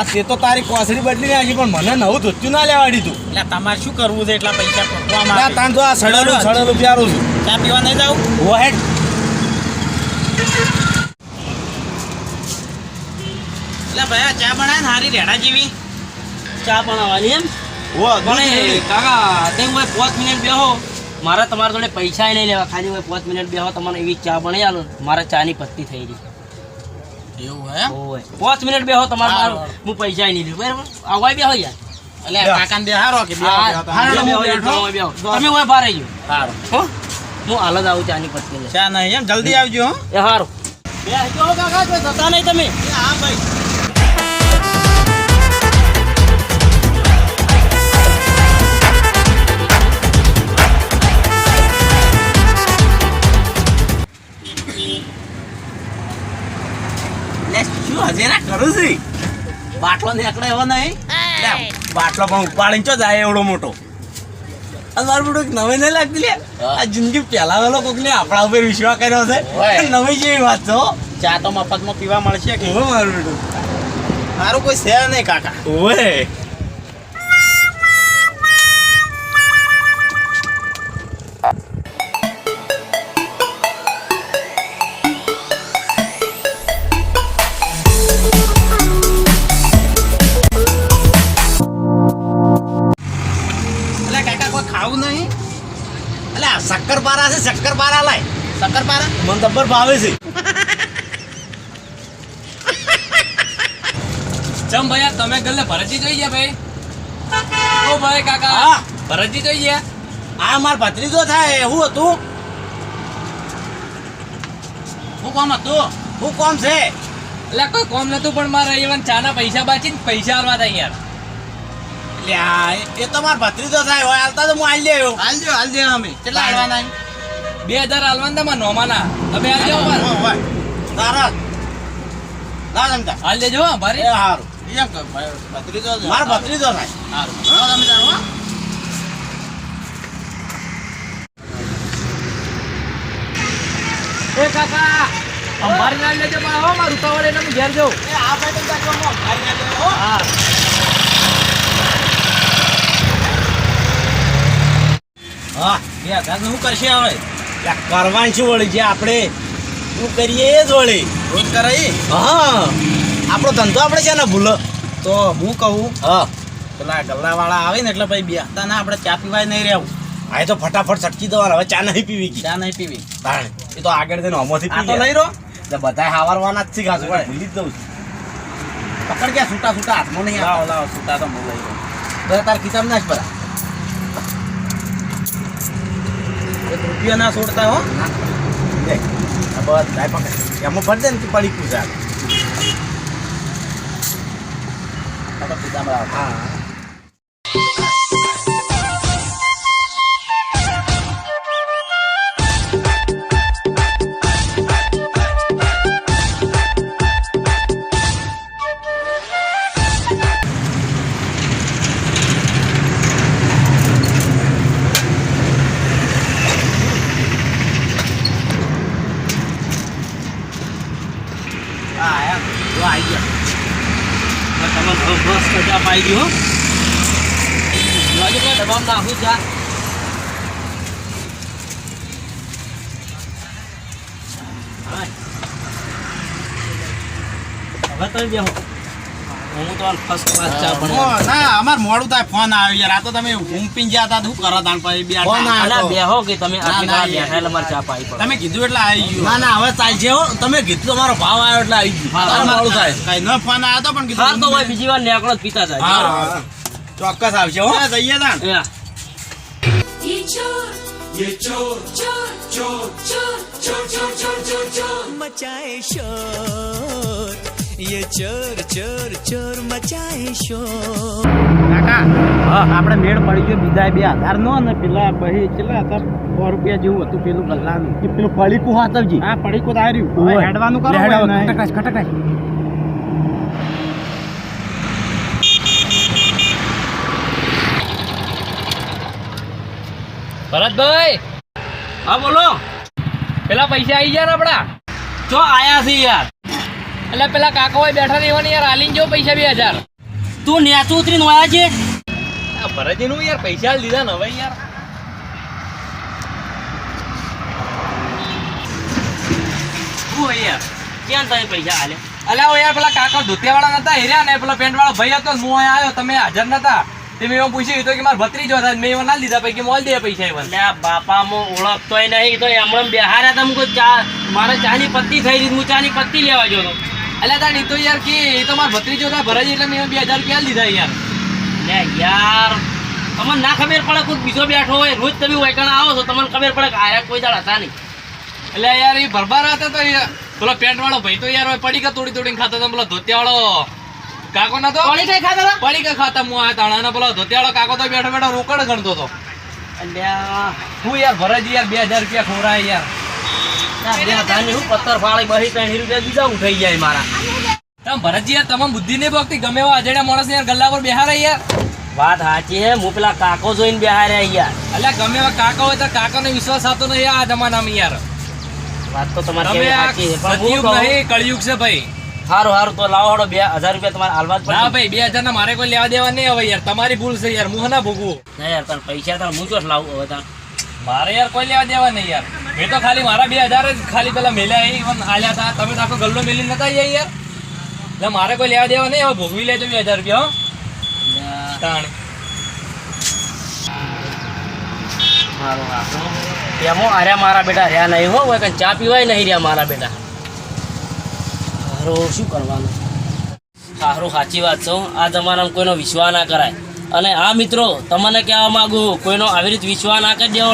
આ તે તો તારી કોસડી બદલી નાખી પણ મને નવું ધોત્યું ના લેવાડી તું એટલે તમારે શું કરવું છે? એટલા પૈસા પકવા માટે. તાન તો આ સડેલું સડેલું પ્યારું છું. ચા પીવા નહીં જાવ હેડ એટલે ભાઈ આ ચા બનાવે ને હારી રેડા જેવી. ચા બનાવવાની એમ? પણ કાકા તે હું પાંચ મિનિટ બેહો. મારા તમારા જોડે પૈસા નહીં લેવા. ખાલી હું પાંચ મિનિટ બેહો તમારે એવી ચા બનાવી આલો. ચા ચાની પત્તી થઈ ગઈ. એવું હે? પાંચ મિનિટ બેહો તમારે હું પૈસા નહીં લઉં બરાબર? આવાય બેહો યાર. એટલે કાકાને બેહારો કે બેહો તમે. હોય ભારે ગયો સારું હો? હું હાલ જ આવું ચાની પછી ચા નહીં એમ? જલ્દી આવજો હો. એ સારું બે કાકા જતા નહીં તમે? હા શું હજેરા કરું છું? બાટલો નીકળે એવો નહીં. બાટલો પણ ઉપાડીને ચો જાય એવડો મોટો. મારું બધું નવી નહીં લાગતી લે. આ જિંદગી પહેલા વેલો કોક ને આપણા ઉપર વિશ્વાસ કર્યો છે. નવી જેવી વાત છે ચા તો મફતમાં પીવા મળશે કે મારું બેટું મારું કોઈ છે નહીં કાકા. ઓએ આ શક્કરપારા છે શક્કરપારા લાય. શક્કરપારા? મને જબ્બર ભાવે છે. ચમ ભાઈ તમે ગલ્લે ભરતજી જોઈ ગયા ભાઈ? ઓ ભાઈ કાકા હા. ભરતજી જોઈ ગયા? આ માર ભત્રીજો થાય એવું હતું? હું કોમ હતું? હું કોમ છે? એટલે કોઈ કોમ નતું પણ મારે even ચાના પૈસા બાચીને પૈસા આવવા થાય યાર. એ તો માર ભત્રીજો થાય હોય હાલતા તો હું હાલ દેવો હાલ દેવો હાલ દેવો અમે. કેટલા હાલવાના બે હજાર હાલવાના તમાર નોમાના. તમે હાલ દેવો તારા ના જમતા હાલ દેજો ભારે. સારું મારો ભત્રીજો સાહેબ સારું તમે તારું એ કાકા અમારી મારું તવડે ને ઘેર જવું આ ભાઈ હા. હા હા બે હજાર શું કરશે હવે? કરવાનું શું વળી? જે આપણે શું કરીએ એ જ વળી. રોજ કરાવી? હા. આપણો ધંધો આપણે છે ને ભૂલો. તો હું કહું હા. પેલા ગલ્લા વાળા આવે ને એટલે ભાઈ બેસતા ના આપણે ચા પીવાય નહીં રહેવું. એ તો ફટાફટ છટકી દેવાનું હવે ચા નહીં પીવી ચા નહીં પીવી. તાણે એ તો આગળ જઈને અમોથી પી લઈ રહો. એટલે બધાય હાવારવાના જ ખાસ હોય. ભૂલી જ દઉં છું. પકડ ગયા છૂટા છૂટા હાથમાં નહીં આવો લાવો છૂટા તો હું લઈ બધા તાર ખિસ્સામાં નાખ બધા. એક રૂપિયા ના છોડતા હો. બસ સાહેબ એમાં ભરી દે ને તું પડી પૂજા હા. máy dưới nói chung để bom nào hết ra. Rồi. Và tới giờ હું તો ફર્સ્ટ ક્લાસ ચા ઓ, બનાવું ના અમાર મોડું થાય ફોન આવ્યો યાર આ તો તમે ઊંઘ પીને ગયા હતા શું કરો તાણ પછી બે ફોન આટા? આવ્યો. અલા બેહો કે તમે આટલી ના, વાર યાર. બેઠા એટલે મારે ચા પાઈ પડે તમે કીધું એટલે આવી ગયું ના ના હવે ચાલશે હો તમે કીધું તમારો ભાવ આવ્યો એટલે આવી ગયું હા, તારે મોડું થાય કઈ નો ફોન આવ્યો તો પણ કીધું હા તો ભાઈ બીજી વાર નેકળો જ પીતા જાય હા, હા. ચોક્કસ આવશે હો હા, જઈએ તાણ યા. ये चोर ये चोर चोर चोर चोर चोर चोर चोर चोर चोर मचाए शोर ये ચર ચર ચર મચાય શોર કાકા હા આપણે મેળ પડી ગયો બીજા બે હજાર નો અને પેલા બહી કેટલા હતા? સો રૂપિયા જેવું હતું પેલું ગલ્લાનું. પેલું પડીકું હાથવજી. હા પડીકું તો આવ્યું હેડવાનું કરો ખટકાશ ખટકાશ ભરતભાઈ! હા બોલો. પેલા પૈસા આવી ગયા ને આપડા તો આયા છે યાર. એટલે પેલા કાકા હોય બેઠા રહેવાની યાર આલીને જો પૈસા બે હજાર. તું નેચું ઉતરીને વાયા છે? આ ભરતજીનું યાર પૈસા લીધા ને હવે યાર. ક્યાં તમે પૈસા હાલે અલ્યા ઓ યાર પેલા કાકા ધોતિયાવાળા નતા હેર્યા ને પેલા પેન્ટ વાળો ભાઈ હતો હું અહીંયા આવ્યો તમે હાજર નતા. તે મેં એવું પૂછ્યું તો કે મારા ભત્રીજો હતા મેં એવા ના લીધા પછી મોલ દે પૈસા એવા. ઓળખતોય નહીં તો એમણે બેહાર્યા હતા મુકો ચા મારે ચાની પત્તી થઈ રહી હું ચાની પત્તી લેવા ગયો હતો અલ્યા તાર તો યાર કે એ તો મારા ભત્રીજો હતા ભરાજી એટલે મેં બે હજાર રૂપિયા લીધા યાર. લે યાર તમને ના ખબર પડે કોઈ બીજો બેઠો હોય રોજ તમે વૈકણ આવો છો તમને ખબર પડે કે આયા કોઈ દાડ હતા નહીં. એટલે યાર એ ભરભાર હતા તો પેલો પેન્ટ વાળો ભાઈ તો યાર પડી પડીકા તોડી તોડીને ખાતો હતો પેલો ધોતિયા વાળો કાકો તો પડી કઈ ખાતા પડી કઈ ખાતા. હું આ તાણા અને પેલો ધોતિયા વાળો કાકો તો બેઠો બેઠો રોકડ ગણતો હતો. અલ્યા. હું યાર ભરાજી યાર બે હજાર રૂપિયા ખોરાય યાર. આ બે હજારની હું પત્તર ફાળી બહી ત્રણ રૂપિયા બીજા ઉઠાઈ જાય મારા. તમે ભરતજી યાર તમામ બુદ્ધિ નહીં ભોગતી ગમે એવા અજેડા માણસ યાર ગલ્લા પર બેહારે યાર. વાત સાચી હે હું પેલા કાકો જોઈને બેહાર્યા યાર. અલ્યા ગમે એવા કાકા હોય તો કાકાનો વિશ્વાસ આવતો નહીં આ જમાનામાં યાર. વાત તો તમારી તમે કેવી આ સાચી છે પણ હું નહીં કળયુગ છે ભાઈ. સારું સારું તો લાવો બે હજાર રૂપિયા તમારે હાલવા જ ના ભાઈ બે હજાર ના મારે કોઈ લેવા દેવા નહીં હવે યાર તમારી ભૂલ છે યાર હું ના ભોગવું. ના યાર તાર પૈસા તાર હું ચોસ લાવું હવે તાર મારે યાર કોઈ લેવા દેવા નહીં યાર. મેં તો ખાલી મારા બે હજાર જ ખાલી પેલા મેલ્યા પણ આલ્યા હતા. તમે તો આખો ગલ્લો મેલી નતા આવ્યા યાર એટલે મારે કોઈ લેવા દેવા નહીં, હવે ભોગવી લેજો બે હજાર રૂપિયા, હો. તાણ. મારું હારું બેટા રહ્યા નહીં, હો. કંઈ ચા પીવાય નહીં રહ્યા મારા બેટા. હારું, શું કરવાનું? સારું, સાચી વાત છે આ જમાનામાં કોઈનો વિશ્વાસ ના કરાય. અને આ મિત્રો, તમને કહેવા માંગુ, કોઈનો આવી રીતે વિશ્વાસ ના કરી દેવો